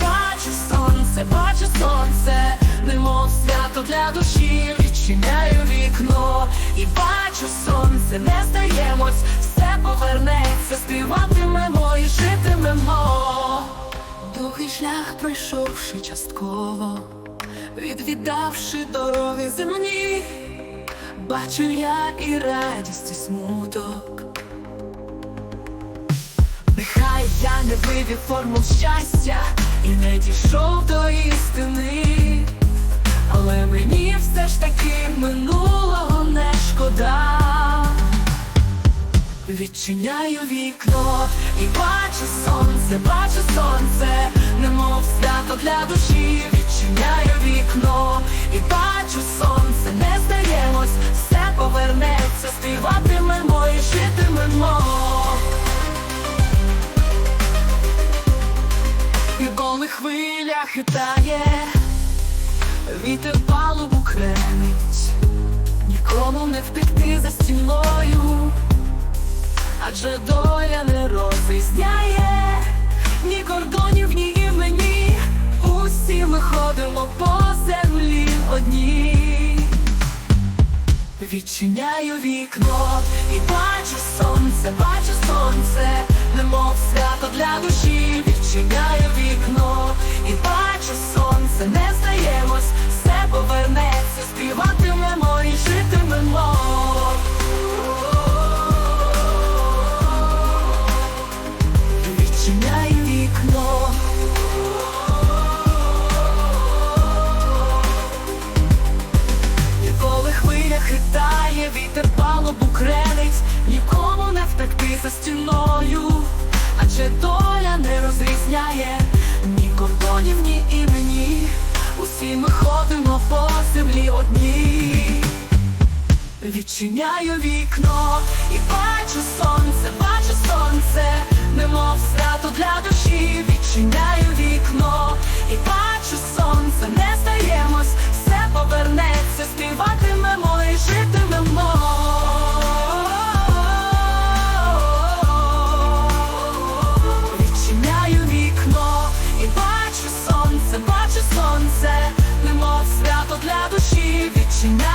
бачу сонце, бачу сонце, немов свято для душі, відчиняю вікно і бачу сонце, не здаємось, все повернеться, співатимемо і житимемо. Довгий шлях пройшовши частково, відвідавши дороги земні, бачу я і радість, і смуток. Вивів формул щастя. І не дійшов до істини, але мені все ж таки минулого не шкода. Відчиняю вікно і бачу сонце, бачу сонце, немов свято для душі, відчиняю вікно і бачу сонце, І коли хвиля хитає, вітер палубу кремить, нікому не втекти за стіною, адже доля не розрізняє ні кордонів, ні імені. Усі ми ходимо по землі одні. Відчиняю вікно і бачу сонце, бачу сонце, немов свято для душі, хитає, вітер палубу кренить, нікому не втекти за стіною, адже доля не розрізняє ні кордонів, ні імені. Усі ми ходимо по землі одні. Відчиняю вікно і бачу сонце, reaching.